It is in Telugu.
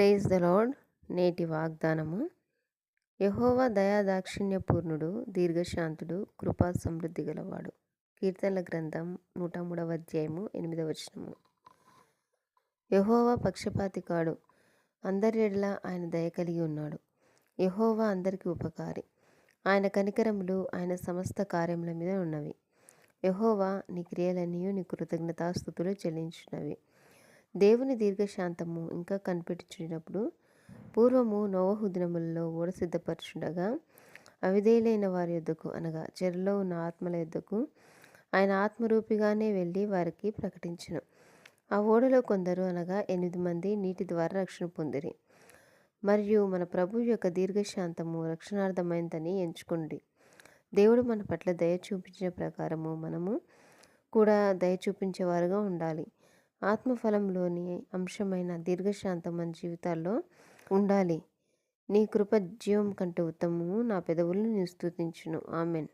ప్రేజ్ ద లార్డ్ నేటి వాగ్దానము. యహోవా దయాదాక్షిణ్యపూర్ణుడు దీర్ఘశాంతుడు కృపా సమృద్ధి గలవాడు. కీర్తనల గ్రంథం నూట మూడవ అధ్యాయము ఎనిమిదవ వచనము. యహోవా పక్షపాతి కాడు అందరి ఎడల ఆయన దయ కలిగి ఉన్నాడు. యహోవా అందరికీ ఉపకారి. ఆయన కనికరములు ఆయన సమస్త కార్యముల మీద ఉన్నవి. యహోవా నీ క్రియలన్నీ నీ కృతజ్ఞతాస్థుతులు చెల్లించినవి. దేవుని దీర్ఘశాంతము ఇంకా కనిపెట్టుచున్నప్పుడు పూర్వము నోవహు దినములలో ఓడ సిద్ధపరచుండగా అవిధేయులైన వారి యొద్దకు అనగా చెరలో ఉన్న ఆత్మల యొద్దకు ఆయన ఆత్మరూపిగానే వెళ్ళి వారికి ప్రకటించను. ఆ ఓడలో కొందరు అనగా ఎనిమిది మంది నీటి ద్వారా రక్షణ పొందిరి. మరియు మన ప్రభు యొక్క దీర్ఘశాంతము రక్షణార్థమైందని ఎంచుకోండి దేవుడు మన పట్ల దయ చూపించిన ప్రకారము మనము కూడా దయ చూపించేవారుగా ఉండాలి. ఆత్మఫలంలోని అంశమైన దీర్ఘశాంతం మన జీవితాల్లో ఉండాలి. నీ కృప జీవం కంటే ఉత్తమము. నా పెదవులను నీ స్థుతించును ఆమెన్.